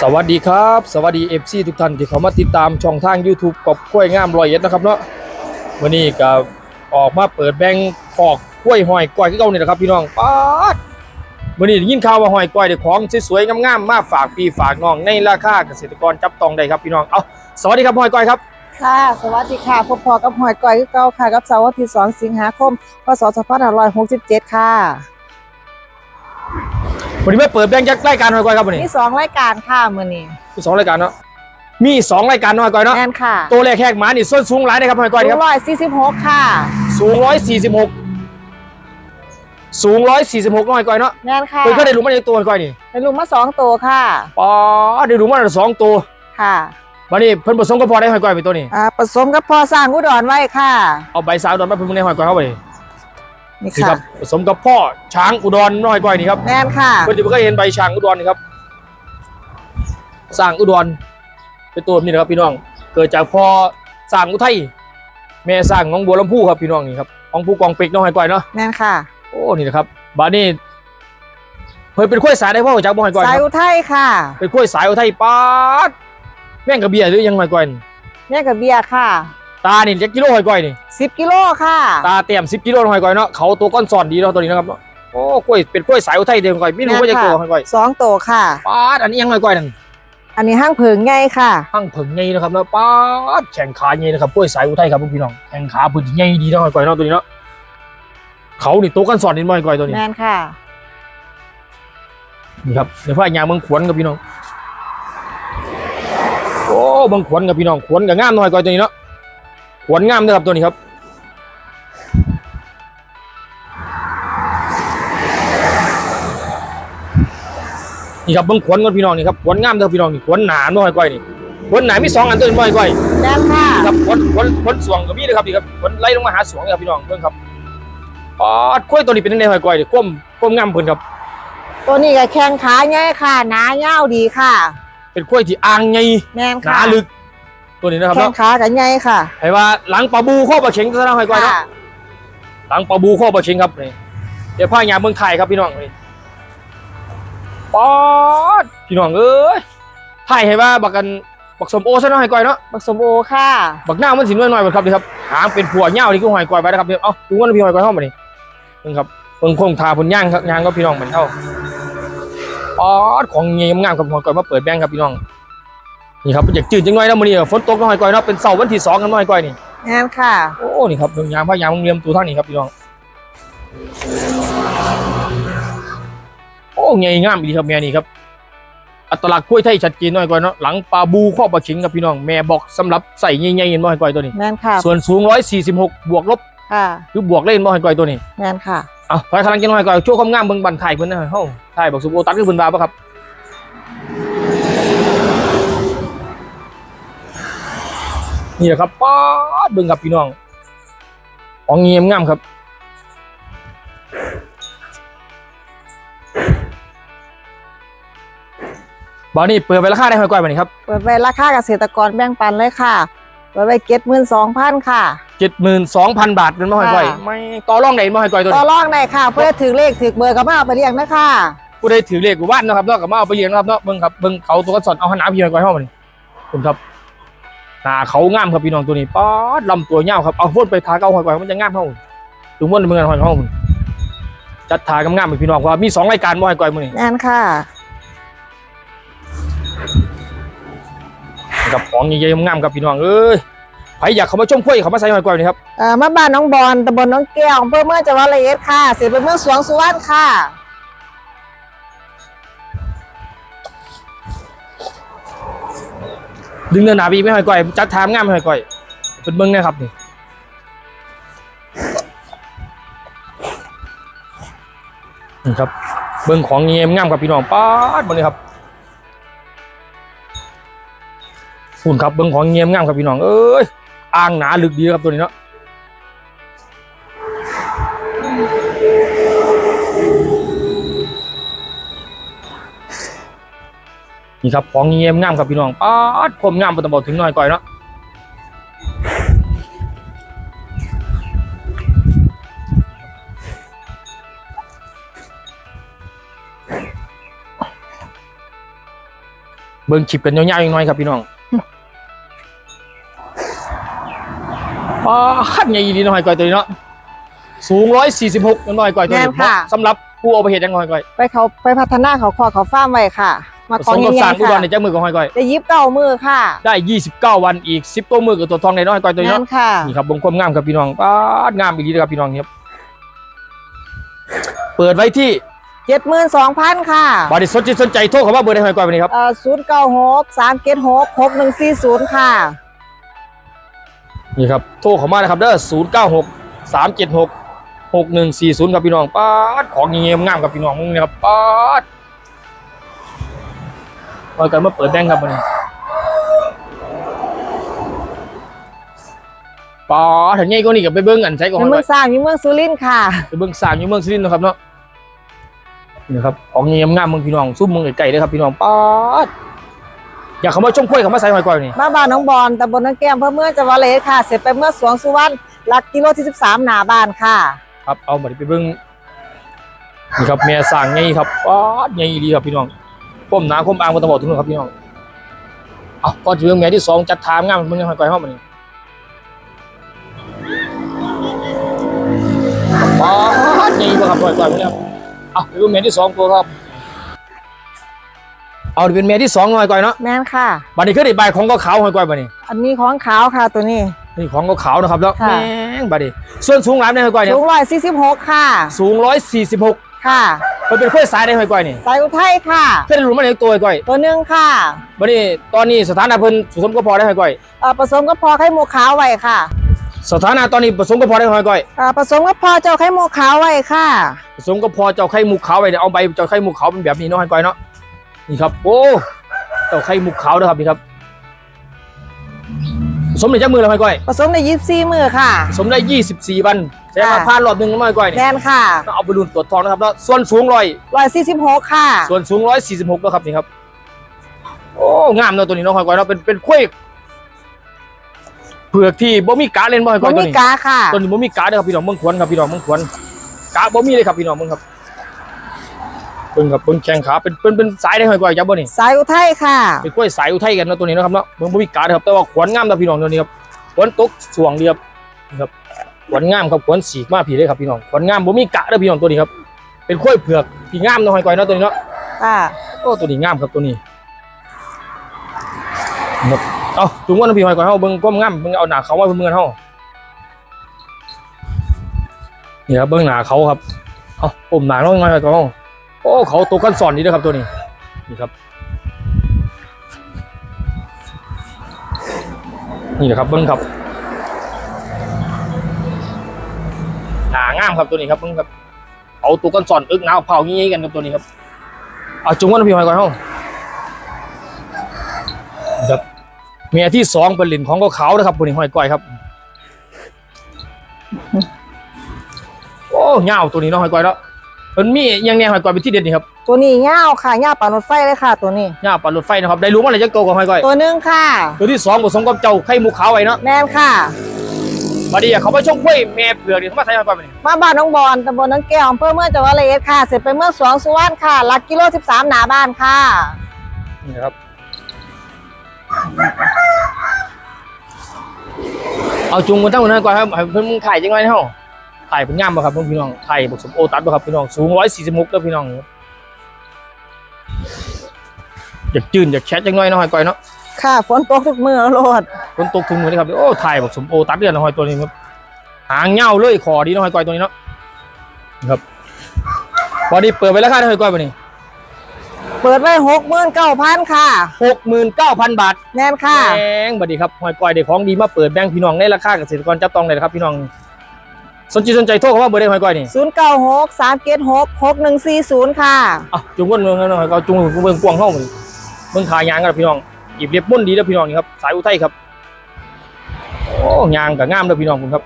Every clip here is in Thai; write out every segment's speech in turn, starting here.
สวัสดีครับ สวัสดี FC ทุกท่านที่เข้ามาติดตามช่องทาง YouTube กบกล้วยงามรอยเอ็ดนะครับเนาะวันนี้ก็ออกมาเปิดแบงค์ขอกกล้วยหอยก้อยที่เก่านี่แหละครับพี่น้องป๊าดวันนี้ได้ยินข่าวว่าหอยก้อยได้ของสวยๆงามๆมาฝากพี่ฝากน้องในราคาเกษตรกรจับต้องได้ครับพี่น้องเอาสวัสดีครับหอยก้อยครับค่ะ สวัสดีค่ะพบพอกับหอยก้อยคือเก่าค่ะกับเสาร์อาทิตย์2สิงหาคมพศ2567 ค่ะ วันนี้มาเปิดแบงค์ยักษ์รายการหอยก้อยครับวันนี้มีสองรายการค่ะมื้อนี้มีสองรายการเนาะมีสองรายการเนาะหอยก้อยเนาะแม่นค่ะตัวแรกแขกหมานี่ส้นสูงหลายนะครับหอยก้อยครับ146ค่ะ สูงร้อยสี่สิบหกสูงร้อยสี่สิบหกน้อยก้อยเนาะแม่นค่ะเพิ่นก็ได้รู้มาในตัวก้อยนี่เป็นลูกมาสองตัวค่ะป๋อได้รู้มาได้สองตัวค่ะวันนี้เพิ่นผสมก็พอได้หอยก้อยไปตัวนี้อ่าผสมกับพอสร้างอุดรไว้ค่ะเอาใบสาวดอนมาเพิ่นในหอยก้อยเข้าไป นี่นี่คค่ะรับผสมกับพ่อช้างอุดรน้อยก้อยนี่ครับแม่นค่ะเพิ่นจะเคยเห็นใบช้างอุดรนี่ครับสร้างอุดรเป็นตัวนี้นะครับพี่น้อง เกิดจากพ่อสร้างอุทัยแม่สร้างของบัวลำพูครับพี่น้องนี่ครับของผู้กองเป็กน้องหอยก้อยเนาะแม่นค่ะโอ้นี่นะครับบาดนี้เพิ่นเป็นข้อยสายได้พ่อจากบ่หอยก้อยคสายรับอุทัยค่ะ เป็นกล้วยสายอุทัยปาดแม่งกระเบียหรือยังไงก่อนแม่กับเบียร์ค่ะ ตานี่จักกิโลหอยก้อยนี่10กิโลค่ะ ตาเต็ม10กิโลหอยก้อยเนาะเขาตัวก้อนสอนดีเนาะตัวนี้นะครับโอ้กล้วยเป็นกล้วยสายอุทัยเดียวหอยก้อยไม่รู้ว่าจะตัวหอยก้อยสองตัวค่ะปาดอันนี้ยังหอยก้อยนั่นอันนี้ห้างเพิงไงค่ะหั่งเผิงใหญ่นะครับเนาะปาดแข่งขาใหญ่นะครับกล้วยสายอุทัยครับพี่น้องแข่งขาพื้นที่ใหญ่ดีเนาะหอยก้อยเนาะตัวนี้เนาะเขานี่ตัวก้อนสอนนี่หอยก้อยตัวนี้แม่นค่ะนี่ครับเดี๋ยวพ่อยางเมืองขวนกับพี่น้องโอ้เมืองขวนกับพี่น้องขวนกับงามหน่อยก้อยตัวนี้เนาะ ขวนงามนะครับตัวนี้ครับ นี่ครับเบิ้งขวนกับพี่น้องนี่ครับขวนงามเด้อพี่น้องนี่ขวนหนาหน่อยก้อยนี่ขวนหนามีสองอันตัวนี้หน่อยก้อยแม่นค่ะนี่ครับขวนขวนขวนสวงกับพี่นะครับนี่ครับขวนไล่ลงมาหาสวงนี่ครับพี่น้องเบิ่งครับอ๋อกล้วยตัวนี้เป็นยังไงหอยก้อยนี่ก้มก้มงามเพิ่นครับ ตัวนี้ก็แข้งขาใหญ่ค่ะหนาเงาวดีค่ะ เป็นกล้วยที่อ่างใหญ่แม่นหค่ะนาลึก ตัวนี้นะครับแข้งเนาะขากันใหญ่ค่ะให้ว่าหลังปลาบูข้อปลาเข็งซะนะหอยก้อยเนาะ ค่ะหลังปลาบูข้อปลาเข็งครับนี่เดี๋ยวพายามเมืองไทยครับพี่น้องนี่ป๊อดพี่น้องเอ้ยไทยให้ว่าบักกันบักสมโอซะนะหอยก้อยเนาะ บักสมโอค่ะ บักหน้ามันสิน้อยหน่อยๆครับนี่ครับหางเป็นผัวเหย้านี่คือหอยก้อยไปนะครับเดี๋ยวเอ้าดูว่าพี่หอยก้อยเข้ามานี่เพิ่งครับเพิ่งคงทาผลย่างครับย่างก็พี่น้องเหมือนเท่าป๊อดของเงี้ยงามกับหอยก้อยมาเปิดแบงค์ครับพี่น้อง นี่ครับอยากจืดจังหน่อยนะมื้อนี้ฝนตกน้อยก้อยเนาะเป็นเสาร์วันที่สองกันน้อยก้อยนี่แม่นค่ะ โอ้นี่ครับเรื่องยางพายางเรียมตัวท่างนี้ครับพี่น้องโอ้ไงงามดีครับแม่นี่ครับอัตลักษณ์กล้วยไทยชัดเจนหน่อยก่อนเนาะหลังปลาบูข้อปลาชิงครับพี่น้องแม่บอกสำหรับใส่ใหญ่ๆเห็นบ่ให้ก่อยตัวนี้แม่นค่ะส่วนสูง146บวกลบค่ะหรือบวกเล่นบ่ให้ก่อยตัวนี้แม่นค่ะเอาถอยพลังกินหน่อยก่อยโชว์ความงามเบิ่งบันไทยเพิ่นนะเฮ้าไทยบอกสุโอตัดคือเพิ่นว่าบ่ครับ นี่แหละครับป๊าดเบิ่งครับพี่น้องของเงียมงามครับบอนี่เปิดไปราคาได้หอยก้อยบ่นี่ครับเปิดไว้ราคาเกษตรกรแบ่งปันเลยค่ะเปิดไว้เก็ดหมื่นสองพันค่ะเจ็ดหมื่นสองพันบาทเป็นบ่หอยก้อยค่ะไม่ต่อรองไหนบ่หอยก้อยตัวต่อนี้รองได้ค่ะ เพื่อถือเลขถือเบอร์กับมาเอาไปเรียงนะคะผู้ใดถือเลขกูบ้านเนาะครับเนาะกับมาเอาไปเลี้ยงเนาะครับเนาะเบิ่งครับเบิ่งเขาตัวกระสอนเอาหนาพี่หอยก้อยเฮามันคุณครับ หน้าเขางามครับพี่น้องตัวนี้ป๊าดลำตัวยาวครับเอาพ่นไปทาเก้าหอยก้อยมันจะงามเฮาดูม่วนเมืองหอยก้อยเฮามันจัดทากำงามๆให้พี่น้องเพราะว่ามีสองรายการบ่หอยก้อยมื้อนี้แม่นค่ะกับของใหญ่ๆงามๆครับพี่น้องเอ้ยใครอยากเข้ามาชมกล้วยเข้ามาใส่หอยก้อยนี่ครับเอ่อมาบ้านน้องบอลตำบลน้องแก้วอำเภอเมืองจังหวัดระยองค่ะเสร็จเป็นเมืองสวงสุวรรณค่ะ ดึงเนื้อหนาบีไม่หอยก่อย จัดทามง่ามไม่หอยก่อย เป็นเบิ้งนะครับนี่นี่ครับ เบิ้งของเงียมง่ามกับพี่น้องป้าดมาเลยครับฝุ่นครับเบิ้งของเงียมง่ามกับพี่น้องเอ้ยอ่างหนาลึกดีครับตัวนี้เนาะ นี่ครับของเงียมงามกับพี่น้องป๊าดคมงามปตบอกถึงหน่อยก้อยเนาะเบิ่งคลิปกันยาวๆอีกหน่อยครับพี่น้องอ๋อขันใหญ่ดีน้อยกว่าตัวนี้เนาะสูง146น้อยกว่าตัวนี้แม่นค่ะสำหรับผู้เอาไปเฮ็ดยังน้อยกว่าไปเขาไปพัฒนาเขาคอเขาฟ้าร์มไว้ค่ะ มาผกสองมกับใหสาญ่รอุดรในๆค่ะจักมือของห้อยก้อย ได้ยิบเก้ามือค่ะได้ 29 วันอีก 10ตัวมือกับตัวทองในน้อยกว่าตัวนี้นั่เนาะนค่ะ นี่ครับบงความงามครับพี่น้องป้าดงามอีกทีนะครับพี่น้องครับ เปิดไว้ที่เจ็ดหมื่นสองพันค่ะบริษัทที่สนใจโทรเข้ามาเบอร์ได้ห้อยก้อยวันนี้ครับเอ่อศูนย์เก้าหกสามเจ็ดหกหกหนึ่งสี่ศูนย์ค่ะ นี่ครับ โทรเข้ามานะครับเด้อ096 376 6140ครับพี่น้องป้าดของเงี้ยงามครับพี่น้องนี่ครับป้าด ห้อยก้อยมาเปิดแบงค์ครับวันนี้ป้าดถึงไงก็นี่กับไปเบิ้งอันใช้ของในห้อยเมืก้ออยงสร้างอยู่เมืองสุรินทร์ค่ะไปเบิ่งสร้างอยู่เมืองสุรินทร์เนาะครับเนาะนี่นะครับของเงียมงามเมืองพี่น้องซุ่มเมืองไก่ๆเลยครับพี่น้องป๊าดอยากเขามาช่วงกล้วยเขามาใส่หอยกล้วยนี่บ้านบ้านน้องบอลตำบลน้องแก้มเพื่อเมืองจังหวัดเลยค่ะ เสร็จไปเมื่อสวงสุวรรณหลักกิโลที่สิบสามหนาบ้านค่ะ ครับเอามาไปเบิ่งนี่ครับแม่สร้างไงครับป๊าดไงดีครับพี่น้อง ก้มหนาก้มอ่างบนตะบอกทุกคนครับพี่น้องเอาก่อนจะเรื่องแม่ที่สองจัดทามงามเมืองหอยกล้วยเข้ามานี่ป๊าดไงบ่ครับหอยกล้วยพวกนี้ครับเอาไปเบิ่งแม่ที่สองตัวครับ เอาเป็นแม่ที่สองหอยกล้วยเนาะแม่นค่ะ บัดนี้คือได้ใบของก็ขาวหอยกล้วยบัดนี้ อันนี้ของขาวค่ะตัวนี้ นี่ของก็ขาวนะครับแล้วค่ะแม่งบัดนี้ ส่วนสูงหลายในหอยกล้วยเนี่ยสูงร้อยสี่สิบหกค่ะ สูง146ค่ะ มันเป็นกล้วยสายในหอยกล้วยนี่สายอุทัยค่ะเคยได้รู้มาในตัวหอยกล้วยตัวหนึ่งค่ะบัดนี้ตอนนี้สถานะเพิ่นผสมก็พอได้หอยกล้วยเอ่อผสมกับพอไข่มุกขาวไว้ค่ะ สถานะตอนนี้ผสมก็พอได้หอยกล้วยเอ่อผสมกับพอเจ้าไข่มุกขาวไว้ค่ะ ผสมก็พอเจ้าไข่มุกขาวไว้เดี๋ยวเอาใบเจ้าไข่มุกขาวเป็นแบบนี้เนาะหอยกล้วยเนาะนี่ครับโอ้เจ้าไข่มุกขาวเด้อครับนี่ครับผสมในจักมือแล้วหอยกล้วยผสมในยิบซี่มือค่ะผสมได้ 24 วัน แสดงว่าค่ะผ่านรอบหนึงแล้วหอยกล้วยนี่แน่นค่ะต้องเอาไปรุ่นตรวจทองนะครับแล้วส่วนสูงร้อยร้อยสี่สิบหกค่ะ ส่วนสูง146แล้วครับนี่ครับ โอ้งามเนาะตัวนี้เนาะหอยกอยเนาะเป็นเป็นคุ้ยเผือกที่บ่มีกาเล่นบ่หอยกมัอนยตัวมีนี้กาค่ะตัวนี้บ่มีกาเด้อครับพี่น้องเมืองขวนครับพี่น้องเมืองขวนกาบ่มีเลยครับพี่น้องเมืองครับเบิ่งครับเบิ่งแข้งขาเป็นเป็นเป็นสายได้หอยกอยจับบ่นี่สายอุทัยค่ะเป็นคุ้ยสายอุทัยกันเนาะตัวนี้เนาะครับเนาะเบิ่งบ่มีกาเด้อครับแต่ว่าขวนงามเด้อพี่น้องตัวนี้ครับขวนตกสวงดีครับนี่ครับ ขวนงามครับขวนสีกมาผีเลยครับพี่น้องขวนงามบ่มีกะเด้อพี่น้องตัวนี้ครับ เป็นคุ้ยเผือกที่งามเนาะหอยกอยเนาะตัวนี้เนาะค่ะโอ้ตัวนี้งามครับตัวนี้หมดเอาจุงว่าน้ำพี่หอยก่อนเฮาเบิ่งก้มงามเบิ่งเอาหน้าเขาไว้เพื่อนเมือนเฮานี่ครับเบิ่งหน้าเขาครับเอาอมหน้าน้องหน่อยก่อนเฮาโอ้เขาตัวกันสอนดีเด้อครับตัวนี้นี่ครับนี่แหละครับเบิ่งครับ งามครับตัวนี้ครับเบิ่งครับเอาตัวกันสอนอึกหนาวเผางี้กันครับตัวนี้ครับเอาจุงว่าน้ำพี่หอยก่อนเฮาครับเมียที่สองเป็นหลินของก็ขาวนะครับคนนี้หอยก้อยครับ โอ้เงาวตัวนี้เนาะหอยก้อยเนาะมันมีอยังแน่หอยก้อยเป็นที่เด็ดนี่ครับตัวนี้เง่าวค่ะเง่าวปานรถไฟเลยค่ะ ตัวนี้เงาวปั่นรถไฟนะครับได้รู้ว่าอะไรจักโตวกับหอยก้อยตัวหนึ่งค่ะ ตัวที่สองผสมกับเจ้าไข่มุกขาวไว้เนาะแม่นค่ะ บัดนี้เขาไปช่องกล้วยแม่เผือกนี่เขามาใส่หอยก้อยไปนี่มาบ้านน้องบอลตำบลน้องแก้วอำเภอเมืองจังหวัดระยองค่ะ เสร็จไปเมื่อสวงสุวรรณค่ะหลักกิโลสิบสามหนาบ้านค่ะ นี่นะครับ เอาจุงมันตั้งมันหอยก้อยครับให้เพิ่นมึงถ่ายจังไงเฮาถ่ายเป็นงามบ่ครับเพิ่นพี่น้องถ่ายผสมโอตัดบ่ครับพี่น้องสูง146เด้อพี่น้องครับอยากจืนอยากแชทจังหน่อยเนาะหอยก้อยเนาะ ค่ะฝนตกทุกมือโลดฝนตกถึงมือนี่ครับโอ้ถ่ายบอกสมโอตัดเดือนหอยตัวนี้ครับหางเงาเลยคอดีเนาะหอยก้อยตัวนี้เนาะนี่ครับพอดีเปิดไปแล้วค่าหอยก้อยปะนี่เปิดไว้หกหมื่นเก้าพันค่ะหกหมื่นเก้าพันบาทแม่นค่ะแพงบัดดีครับหอยก้อยได้ของดีมาเปิดแบ่งพี่น้องในราคาเกษตรกรจับต้องเลยนะครับพี่น้องสนใจสนใจโทรเข้ามาเบอร์ได้หอยก้อยนี่ศูนย์เก้าหกสามเกตหกหกหนึ่งสี่ศูนย์ค่ะอะจุงวนเมืองหน่อยก็จุงเมืองกวางห้องเมืองขายยางกันพี่น้อง หยิบเรียบมุ่นดีแล้วพี่น้องนี่ครับสายอุทัยครับโอ้ยางกับงามเลยพี่น้องผมครับ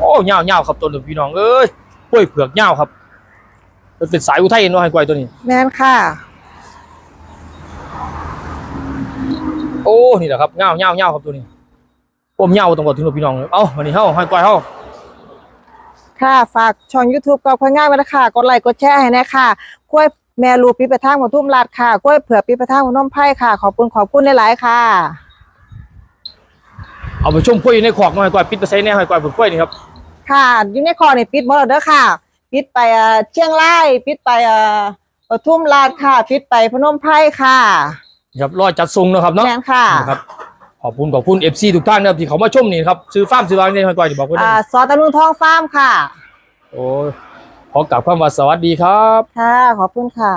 โอ้เงาเงาครับตัวหนึ่งพี่น้องเอ้ยกล้วยเผือกเงาครับมันเป็นสายอุทัยเนาะให้กล้วยตัวนี้ แม่นค่ะ โอ้นี่แหละครับเงาเงาเงาครับตัวนี้ ผมเงาตรงกับทุนพี่น้องเลยเอ้าวันนี้เฮาให้ก้อยเฮาค่ะ ฝากช่อง YouTube ก็ค่อยง่ายไว้นะคะกดไลค์กดแชร์ให้แน่ค่ะกล้วยแม่ลูกปีไปทางของทุ่มลาดค่ะกล้วยเผือกปีไปทางของน้มไผ่ค่ะ ขอบคุณขอบคุณหลายๆค่ะ เอาไปชมกล้วยอยู่ในขอกหน่อยก้อยปิดไปใส่แน่ให้ก้อยเปิดกล้วยนี่ครับค่ะอยู่ในคอนี่ปิดหมดแล้วเด้อค่ะ ปิดไปเอ่อเชียงรายปิดไปเอ่อปทุมราชค่ะ ปิดไปพนมไพรค่ะครับรอจัดทรงนะครับเนาะแม่นค่ะนะครับข อบคุณขอบคุณ FC ทุกท่านนะครับที่เขามาชมนี่ครับซื้อฟาร์มซื้อวางในให้ก้อยที่บอกไว้อ่านะซอตะลุงทองฟาร์มค่ะ โอ้ยขอกลับคำว่าสวัสดีครับ ค่ะ ขอบคุณค่ะ